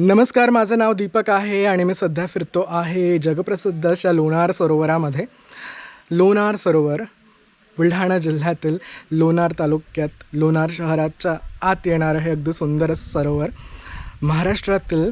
नमस्कार माझं नाव दीपक आहे आणि मी सध्या फिरतो आहे जगप्रसिद्ध अशा लोणार सरोवरामध्ये. लोणार सरोवर बुलढाणा जिल्ह्यातील लोणार तालुक्यात लोणार शहराच्या आत येणारं हे अगदी सुंदर असं सरोवर. महाराष्ट्रातील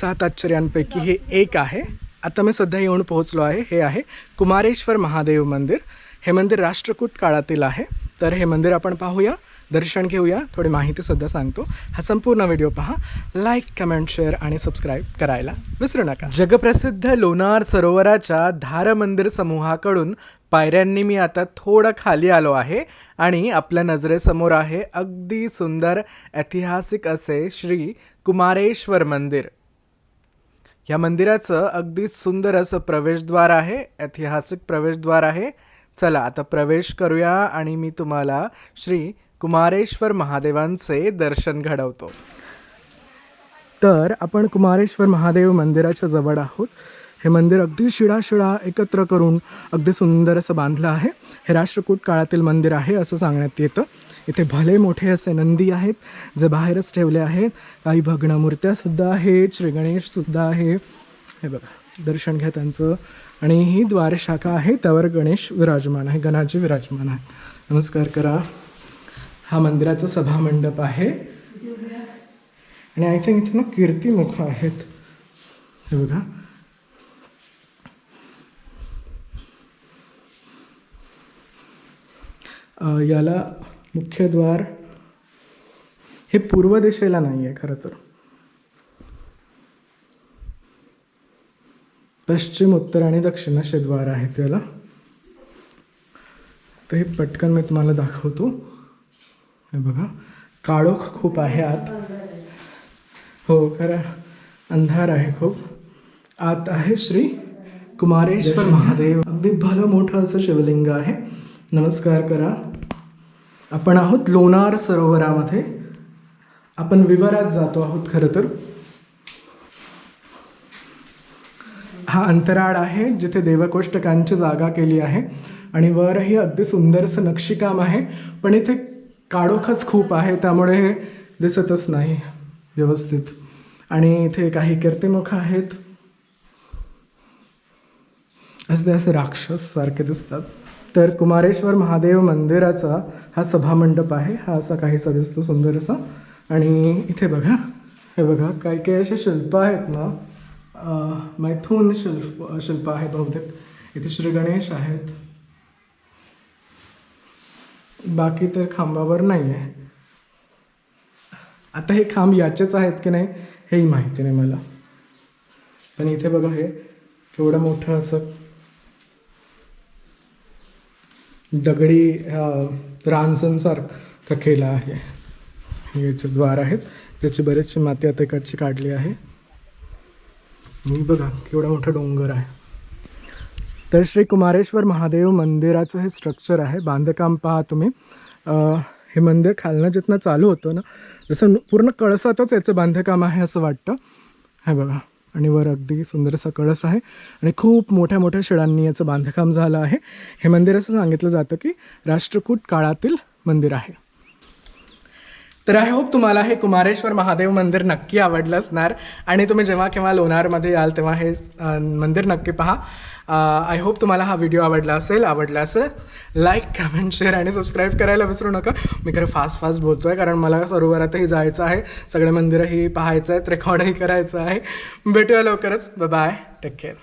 सात आश्चर्यांपैकी हे एक आहे. आता मी सध्या येऊन पोहोचलो आहे. हे आहे कुमारेश्वर महादेव मंदिर. हे मंदिर राष्ट्रकूट काळातील आहे. तर हे मंदिर आपण पाहूया. दर्शन घेऊया. थोडी माहिती सुद्धा सांगतो. हा संपूर्ण व्हिडिओ पहा. लाईक कमेंट शेअर आणि सबस्क्राईब करायला विसरू नका. जगप्रसिद्ध लोणार सरोवराच्या धार मंदिर समूहाकडून पायऱ्यांनी मी आता थोडं खाली आलो आहे आणि आपल्या नजरेसमोर आहे अगदी सुंदर ऐतिहासिक असे श्री कुमारेश्वर मंदिर. या मंदिराचं अगदी सुंदर असं प्रवेशद्वार आहे ऐतिहासिक प्रवेशद्वार आहे. चला आता प्रवेश करूया आणि मी तुम्हाला श्री कुमारेश्वर महादेवांचे दर्शन घडवतो. तर आपण कुमारेश्वर महादेव मंदिराच्या जवळ आहोत. हे मंदिर अगदी शिडाशिडा एकत्र करून अगदी सुंदर असं बांधलं आहे. हे राष्ट्रकूट काळातील मंदिर आहे असं सांगण्यात येतं. इथे भले मोठे असे नंदी आहेत जे बाहेरच ठेवले आहेत. काही भग्न मूर्त्यासुद्धा आहेत श्रीगणेशसुद्धा आहे. हे बघा दर्शन घ्या त्यांचं. आणि ही द्वारशाखा आहे त्यावर गणेश विराजमान आहे गणाजी विराजमान आहे नमस्कार करा. हा मंदिराचा सभामंडप आहे. आणि आय थिंक इथे ना कीर्तिमुख आहेत. हे बघा. याला मुख्य द्वार हे पूर्व दिशेला नाही आहे खरं तर. पश्चिम उत्तर आणि दक्षिण असे द्वार आहेत याला. तर हे पटकन मी तुम्हाला दाखवतो. हे बघा. काळोख खूप आहे आत. हो खरं. अंधार आहे खूप. आत आहे श्री कुमारेश्वर महादेव. अगदी भलं मोठं असं शिवलिंग आहे. नमस्कार करा. आपण आहोत लोणार सरोवरामध्ये. आपण विवरात जातो आहोत खरं तर. हा अंतराळ आहे जिथे देवकोष्टकांची जागा केली आहे. आणि वरही अगदी सुंदरसं नक्षीकाम आहे. पण इथे काळोखच खूप आहे त्यामुळे हे दिसतच नाही व्यवस्थित. आणि इथे काही कीर्तिमुख आहेत. असे असे राक्षस सारखे दिसतात. तर कुमारेश्वर महादेव मंदिराचा हा सभामंडप आहे. हा असा काहीसा दिसतो सुंदर असा आणि इथे बघा हे बघा काही काही असे शिल्प आहेत ना. मैथून शिल्प शिल्प आहे बहुतेक. इथे श्री गणेश आहेत. बाकी तर खांबावर नाही आहे आता हे खांब याचेच आहेत की नाही हेही माहिती नाही मला. पण इथे बघा हे केवढं मोठं असं दगडी रानसनसारखा केला आहे. याचे द्वार आहेत. त्याची बरेचशी माती आता इकडची काढली आहे. मी बघा केवढा मोठा डोंगर आहे. तर श्री कुमारेश्वर महादेव मंदिराचं हे स्ट्रक्चर आहे. बांधकाम पहा तुम्ही. हे मंदिर खालनं जिथनं चालू होतं ना जसं पूर्ण कळसातच याचं बांधकाम आहे असं वाटतं. हे बघा. आणि वर अगदी सुंदरसा कळस आहे. आणि खूप मोठ्या मोठ्या शिळांनी याचं बांधकाम झालं आहे. हे मंदिर असं सांगितलं जातं की राष्ट्रकूट काळातील मंदिर आहे. तर आय होप तुम्हाला हे कुमारेश्वर महादेव मंदिर नक्की आवडलं असणार. आणि तुम्ही जेव्हा केव्हा लोणारमध्ये याल तेव्हा हे मंदिर नक्की पहा. आय होप तुम्हाला हा व्हिडिओ आवडला असेल आवडला असेल लाईक कमेंट शेअर आणि सबस्क्राईब करायला विसरू नका. मी खरं फास्ट फास्ट बोलतो आहे कारण मला सरोवरातही जायचं आहे. सगळे मंदिरंही पाहायचं आहेत रेकॉर्डही करायचं आहे. भेटूया लवकरच. Bye take care